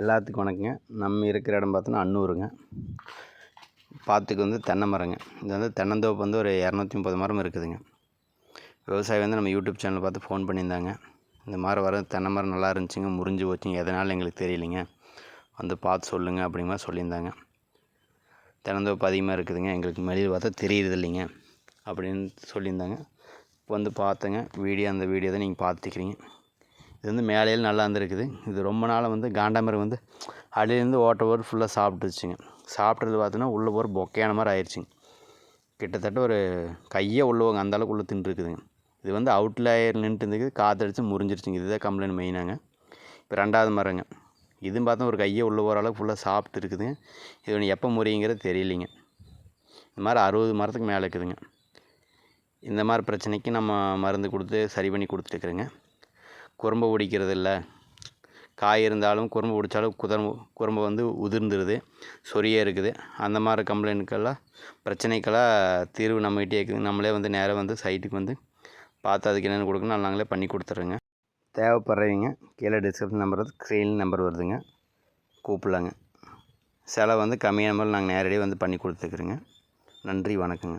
எல்லாத்துக்கும் வணக்கங்க. நம்ம இருக்கிற இடம் பார்த்தோன்னா அன்னூருங்க. பார்த்துக்கு வந்து தென்னை மரங்க. இது வந்து தென்னந்தோப்பு வந்து ஒரு இரநூத்தி முப்பது மரம் இருக்குதுங்க. விவசாயி வந்து நம்ம யூடியூப் சேனல் பார்த்து ஃபோன் பண்ணியிருந்தாங்க. இந்த மாதிரி வர தென்னை மரம் நல்லா இருந்துச்சுங்க முறிஞ்சு போச்சுங்க. எதனால் எங்களுக்கு தெரியலைங்க. வந்து பார்த்து சொல்லுங்கள் அப்படிங்கிற மாதிரி சொல்லியிருந்தாங்க. தென்னந்தோப்பு அதிகமாக இருக்குதுங்க. எங்களுக்கு வெளியில் பார்த்தா தெரியுறது இல்லைங்க அப்படின்னு சொல்லியிருந்தாங்க. இப்போ வந்து பார்த்தேங்க. வீடியோ அந்த வீடியோ தான் நீங்கள் பார்த்துக்கிறீங்க. இது வந்து மேலையில் நல்லா இருந்திருக்குது இது ரொம்ப நாளாக வந்து காண்டாமரம் வந்து அடியிலேருந்து ஓட்ட ஓட்டு ஃபுல்லாக சாப்பிட்டுச்சுங்க. சாப்பிட்றது பார்த்தோன்னா உள்ளே போகிற பொக்கையான மாதிரி ஆயிடுச்சுங்க கிட்டத்தட்ட ஒரு கையே உள்ளவங்க அந்த அளவுக்கு உள்ளே தின்றுருக்குதுங்க. இது வந்து அவுட்லேயர் நின்றுட்டு இருந்தது. காற்றடிச்சு முறிஞ்சிருச்சுங்க. இதுதான் கம்ப்ளைண்ட் மெயினாங்க இப்போ ரெண்டாவது மரங்க. இதுவும் பார்த்தா ஒரு கையை உள்ளே போகிற அளவுக்கு ஃபுல்லாக சாப்பிட்டு இருக்குதுங்க இது ஒன்று எப்போ முறியுங்கிறது தெரியலிங்க. இந்த மாதிரி அறுபது மரத்துக்கு மேலே இருக்குதுங்க. இந்த மாதிரி பிரச்சனைக்கு நம்ம மருந்து கொடுத்து சரி பண்ணி கொடுத்துட்டுருக்குறேங்க குறும்பை பிடிக்கிறது இல்லை காய் இருந்தாலும் குறும்பு பிடிச்சாலும் குதம்பு குறும்பு வந்து உதிர்ந்துருது சொரிய இருக்குது. அந்த மாதிரி கம்ப்ளைண்ட்டுக்கெல்லாம் பிரச்சனைக்கெல்லாம் தீர்வு நம்மகிட்டே இருக்குது. நம்மளே வந்து நேராக வந்து சைட்டுக்கு வந்து பார்த்து அதுக்கு என்னென்னு கொடுக்கணும் நாங்களே பண்ணி கொடுத்துட்றோங்க தேவைப்படுறவங்க கீழே டிஸ்கிரிப்ஷன் நம்பர் வந்து ஸ்க்ரீன் நம்பர் வருதுங்க. கூப்பிடலாங்க. செலவு வந்து கம்மியான மாதிரி நாங்கள் நேரடியாக வந்து பண்ணி கொடுத்துருக்குறோங்க நன்றி வணக்கங்க.